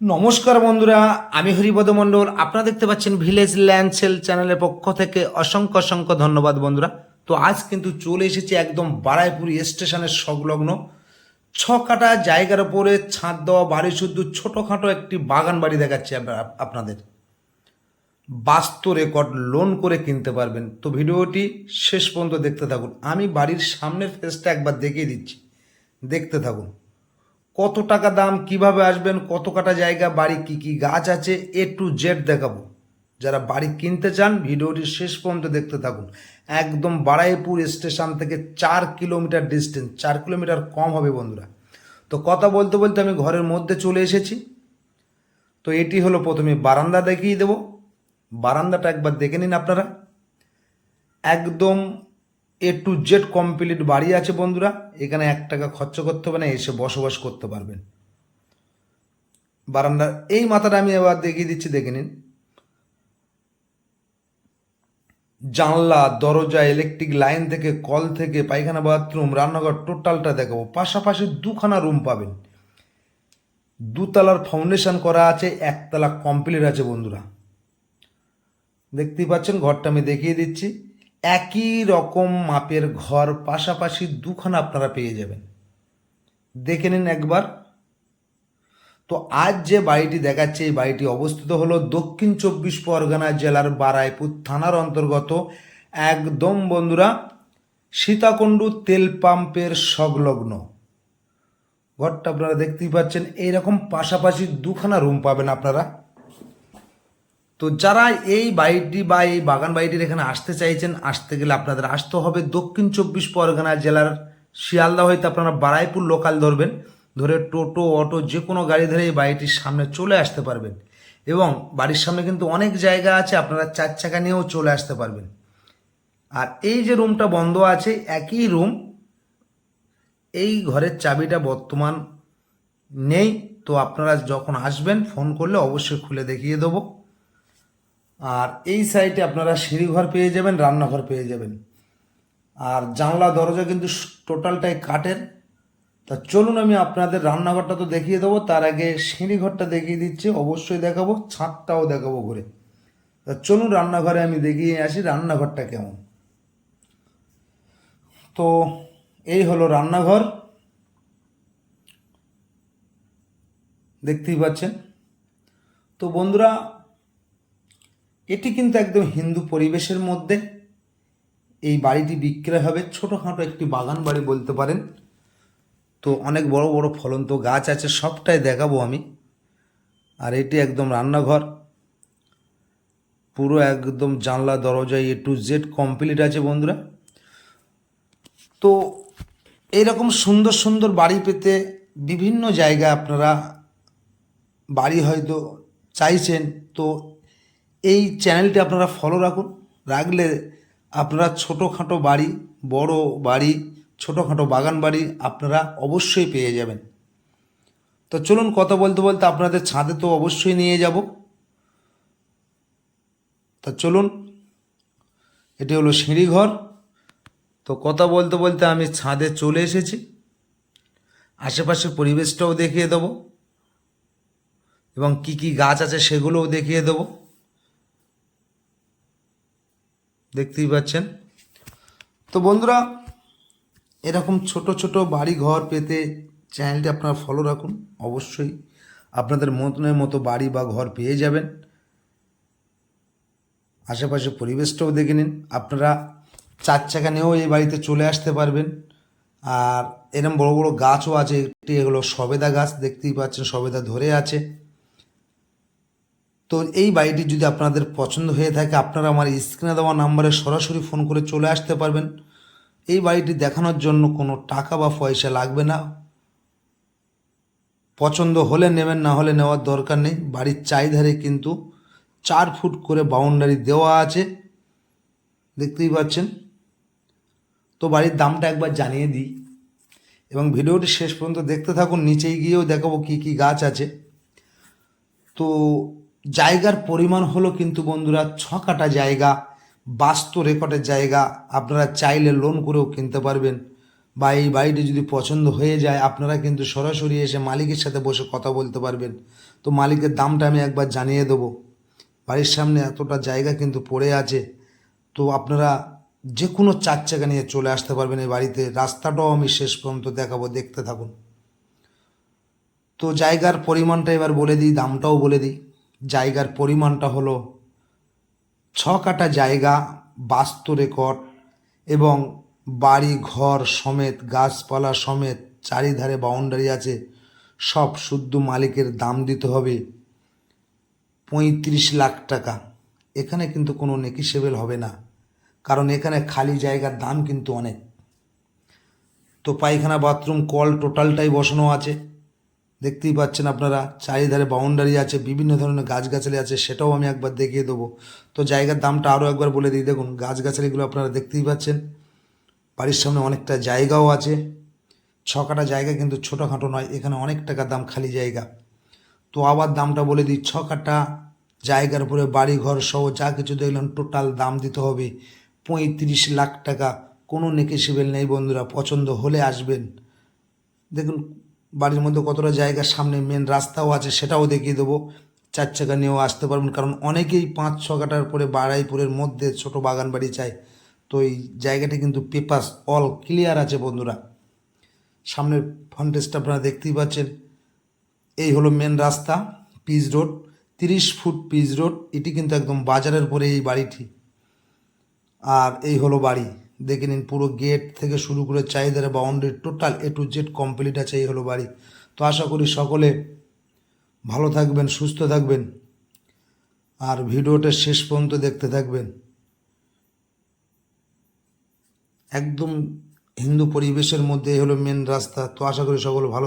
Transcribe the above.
নমস্কার বন্ধুরা, আমি হরিপদ মণ্ডল। আপনারা দেখতে পাচ্ছেন ভিলেজ ল্যান্ড সেল চ্যানেলের পক্ষ থেকে অসংখ্য অসংখ্য ধন্যবাদ বন্ধুরা। তো আজ কিন্তু চলে এসেছি একদম বারাইপুর স্টেশনের সংলগ্ন ছ কাটা জায়গার উপরে ছাদ দেওয়া বাড়ি শুদ্ধ ছোটোখাটো একটি বাগান বাড়ি দেখাচ্ছি আপনাদের। বাস্তু রেকর্ড লোন করে কিনতে পারবেন। তো ভিডিওটি শেষ পর্যন্ত দেখতে থাকুন। আমি বাড়ির সামনের ফেসটা একবার দেখিয়ে দিচ্ছি। দেখতে থাকুন। কত টাকা দাম, কীভাবে আসবেন, কত কাটা জায়গা, বাড়ি কি কি গাছ আছে, এ টু জেড দেখাবো। যারা বাড়ি কিনতে চান, ভিডিওটি শেষ পর্যন্ত দেখতে থাকুন। একদম বারাইপুর স্টেশন থেকে চার কিলোমিটার ডিস্টেন্স চার কিলোমিটার কম হবে বন্ধুরা। তো কথা বলতে বলতে আমি ঘরের মধ্যে চলে এসেছি। তো এটি হলো প্রথমে বারান্দা দেখিয়ে দেবো। বারান্দাটা একবার দেখে নিন আপনারা। একদম এ টু জেড কমপ্লিট বাড়ি আছে বন্ধুরা। এখানে এক টাকা খরচ করতে হবে না, এসে বসবাস করতে পারবেন। বারান্দার এই মাথাটা আমি এবার দেখিয়ে দিচ্ছি, দেখে নিন। জানলা, দরজা ইলেকট্রিক লাইন থেকে কল থেকে পায়খানা বাথরুম রান্নাঘর টোটালটা দেখাবো। পাশাপাশি দুখানা রুম পাবেন। দুতলার ফাউন্ডেশন করা আছে, একতলা কমপ্লিট আছে বন্ধুরা। দেখতেই পাচ্ছেন, ঘরটা আমি দেখিয়ে দিচ্ছি। একই রকম মাপের ঘর পাশাপাশি দুখানা আপনারা পেয়ে যাবেন। দেখে নিন একবার। তো আজ যে বাড়িটি দেখাচ্ছে, এই বাড়িটি অবস্থিত হলো দক্ষিণ চব্বিশ পরগনা জেলার বারাইপুর থানার অন্তর্গত একদম বন্ধুরা সীতাকুণ্ডু তেল পাম্পের সংলগ্ন। ঘরটা আপনারা দেখতেই পাচ্ছেন। এইরকম পাশাপাশি দুখানা রুম পাবেন আপনারা। তো যারা এই বাড়িটি বা এই বাগান বাড়িটির এখানে আসতে চাইছেন, আসতে গেলে আপনাদের আসতে হবে দক্ষিণ চব্বিশ পরগনা জেলার শিয়ালদা হইতে আপনারা বারাইপুর লোকাল ধরবেন। ধরে টোটো, অটো যে কোনো গাড়ি ধরে এই বাড়িটির সামনে চলে আসতে পারবেন। এবং বাড়ির সামনে কিন্তু অনেক জায়গা আছে, আপনারা চার চাকা নিয়েও চলে আসতে পারবেন। আর এই যে রুমটা বন্ধ আছে, একই রুম। এই ঘরের চাবিটা বর্তমান নেই, তো আপনারা যখন আসবেন, ফোন করলে অবশ্যই খুলে দেখিয়ে দেবো। আর এই সাইডে আপনারা সিঁড়িঘর পেয়ে যাবেন, রান্নাঘর পেয়ে যাবেন। আর জানলা, দরজা কিন্তু টোটালটাই কাঠের। তা চলুন আমি আপনাদের রান্নাঘরটা তো দেখিয়ে দেবো, তার আগে সিঁড়িঘরটা দেখিয়ে দিচ্ছি, অবশ্যই দেখাবো, ছাদটাও দেখাবো ঘুরে। তা চলুন রান্নাঘরে আমি দেখিয়ে আসি, রান্নাঘরটা কেমন। তো এই হলো রান্নাঘর। দেখতেই পাচ্ছেন। তো বন্ধুরা এটি কিন্তু একদম হিন্দু পরিবেশের মধ্যে এই বাড়িটি বিক্রয় হবে। ছোটোখাটো একটি বাগান বাড়ি বলতে পারেন। তো অনেক বড় বড় ফলন্ত গাছ আছে, সবটাই দেখাবো আমি। আর এটি একদম রান্নাঘর। পুরো একদম জানলা, দরজা এ টু জেড কমপ্লিট আছে বন্ধুরা। তো এইরকম সুন্দর সুন্দর বাড়ি পেতে বিভিন্ন জায়গায় আপনারা বাড়ি হয়তো চাইছেন। তো এই চ্যানেলটি আপনারা ফলো রাখুন। রাখলে আপনারা ছোটোখাটো বাড়ি, বড় বাড়ি, ছোটোখাটো বাগান বাড়ি আপনারা অবশ্যই পেয়ে যাবেন। তো চলুন কথা বলতে বলতে আপনাদের ছাদে তো অবশ্যই নিয়ে যাব। তা চলুন, এটি হলো সিঁড়িঘর তো কথা বলতে বলতে আমি ছাদে চলে এসেছি। আশেপাশের পরিবেশটাও দেখিয়ে দেবো। এবং কি কি গাছ আছে সেগুলোও দেখিয়ে দেবো। দেখতেই পাচ্ছেন। তো বন্ধুরা, এরকম ছোট ছোট বাড়ি ঘর পেতে চ্যানেলটি আপনারা ফলো রাখুন। অবশ্যই আপনাদের মতনের মতো বাড়ি বা ঘর পেয়ে যাবেন। আশেপাশে পরিবেশটাও দেখে নিন। আপনারা চার চাকা নিয়েও এই বাড়িতে চলে আসতে পারবেন। আর এরকম বড় বড় গাছও আছে। একটি এগুলো সবেদা গাছ, দেখতেই পাচ্ছেন সবেদা ধরে আছে। তো এই বাড়িটি যদি আপনাদের পছন্দ হয়ে থাকে, আপনারা আমার স্ক্রিনে দেওয়া নাম্বারে সরাসরি ফোন করে চলে আসতে পারবেন। এই বাড়িটি দেখানোর জন্য কোনো টাকা বা পয়সা লাগবে না। পছন্দ হলে নেবেন, না হলে নেওয়ার দরকার নেই। বাড়ির চারিধারে কিন্তু চার ফুট করে বাউন্ডারি দেওয়া আছে। দেখতেই পাচ্ছেন। তো বাড়ির দামটা একবার জানিয়ে দিই। এবং ভিডিওটি শেষ পর্যন্ত দেখতে থাকুন। নিচেই গিয়েও দেখাবো কী কী গাছ আছে। তো জায়গার পরিমাণ হলো কিন্তু বন্ধুরা ছ কাটা জায়গা, বাস্তু রেকর্ডের জায়গা। আপনারা চাইলে লোন করেও কিনতে পারবেন। বা এই বাড়িটি যদি পছন্দ হয়ে যায়, আপনারা কিন্তু সরাসরি এসে মালিকের সাথে বসে কথা বলতে পারবেন। তো মালিকের দামটা আমি একবার জানিয়ে দেবো। বাড়ির সামনে এতটা জায়গা কিন্তু পড়ে আছে। তো আপনারা যে কোনো চার চাকা নিয়ে চলে আসতে পারবেন এই বাড়িতে। রাস্তাটাও আমি শেষ পর্যন্ত দেখাবো, দেখতে থাকুন। তো জায়গার পরিমাণটা এবার বলে দিই, দামটাও বলে দিই। জায়গার পরিমাণটা হলো ছ কাটা জায়গা, বাস্তু রেকর্ড এবং বাড়ি, ঘর সমেত, গাছপালা সমেত চারিধারে বাউন্ডারি আছে। সব শুদ্ধ মালিকের দাম দিতে হবে পঁয়ত্রিশ লাখ টাকা। এখানে কিন্তু কোনো নেকিসেবেল হবে না, কারণ এখানে খালি জায়গার দাম কিন্তু অনেক। তো পায়খানা, বাথরুম, কল টোটালটাই বসানো আছে। দেখতেই পাচ্ছেন আপনারা, চারিধারে বাউন্ডারি আছে, বিভিন্ন ধরনের গাছগাছালি আছে, সেটাও আমি একবার দেখিয়ে দেবো। তো জায়গার দামটা আরও একবার বলে দিই, দেখুন, গাছগাছালিগুলো আপনারা দেখতেই পাচ্ছেন। বাড়ির সামনে অনেকটা জায়গাও আছে, ছকাটা জায়গা কিন্তু ছোটোখাটো নয়, এখানে অনেক টাকা দাম খালি জায়গা। তো আবার দামটা বলে দিই ছ কাটা জায়গার উপরে বাড়ি ঘর সহ যা কিছু দেখলেন টোটাল দাম দিতে হবে পঁয়ত্রিশ লাখ টাকা। কোনো নেকেশিবেল নেই বন্ধুরা, পছন্দ হলে আসবেন। দেখুন বাড়ির মধ্যে কতটা জায়গা, সামনে মেন রাস্তাও আছে, সেটাও দেখিয়ে দেবো। চার চাকা নিয়েও আসতে পারবেন, কারণ অনেকেই পাঁচ ছ কাটার পরে বাড়াইপুরের মধ্যে ছোট বাগান বাড়ি চায়। তো এই জায়গাটি কিন্তু পেপাস অল ক্লিয়ার আছে বন্ধুরা। সামনের ফন্টেজটা আপনারা দেখতেই পাচ্ছেন। এই হলো মেন রাস্তা পিচ রোড তিরিশ ফুট পিচ রোড এটি কিন্তু একদম বাজারের পরে এই বাড়িটি। আর এই হলো বাড়ি। দেখে নিন, পুরো গেট থেকে শুরু করে চাহিদার boundary total A to Z complete আছে, এই হলো বাড়ি। তো আশা করি সকলে ভালো থাকবেন, সুস্থ থাকবেন। আর ভিডিওটা শেষ পর্যন্ত দেখতে থাকবেন। একদম হিন্দু পরিবেশের মধ্যে হলো মেন রাস্তা। তো আশা করি সকল ভালো